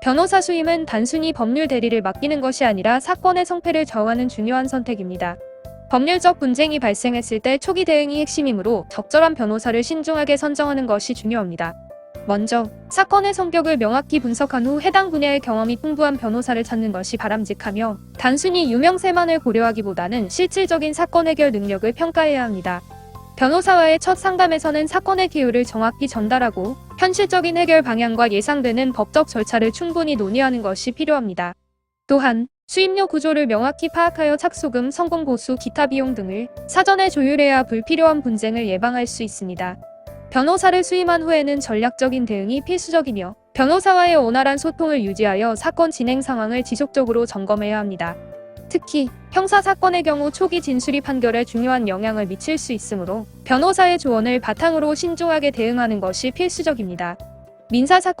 변호사 수임은 단순히 법률 대리를 맡기는 것이 아니라 사건의 성패를 정하는 중요한 선택입니다. 법률적 분쟁이 발생했을 때 초기 대응이 핵심이므로 적절한 변호사를 신중하게 선정하는 것이 중요합니다. 먼저 사건의 성격을 명확히 분석한 후 해당 분야의 경험이 풍부한 변호사를 찾는 것이 바람직하며 단순히 유명세만을 고려하기보다는 실질적인 사건 해결 능력을 평가해야 합니다. 변호사와의 첫 상담에서는 사건의 기후를 정확히 전달하고 현실적인 해결 방향과 예상되는 법적 절차를 충분히 논의하는 것이 필요합니다. 또한 수임료 구조를 명확히 파악하여 착수금, 성공 보수, 기타 비용 등을 사전에 조율해야 불필요한 분쟁을 예방할 수 있습니다. 변호사를 수임한 후에는 전략적인 대응이 필수적이며 변호사와의 원활한 소통을 유지하여 사건 진행 상황을 지속적으로 점검해야 합니다. 특히 형사 사건의 경우 초기 진술이 판결에 중요한 영향을 미칠 수 있으므로 변호사의 조언을 바탕으로 신중하게 대응하는 것이 필수적입니다. 민사 사건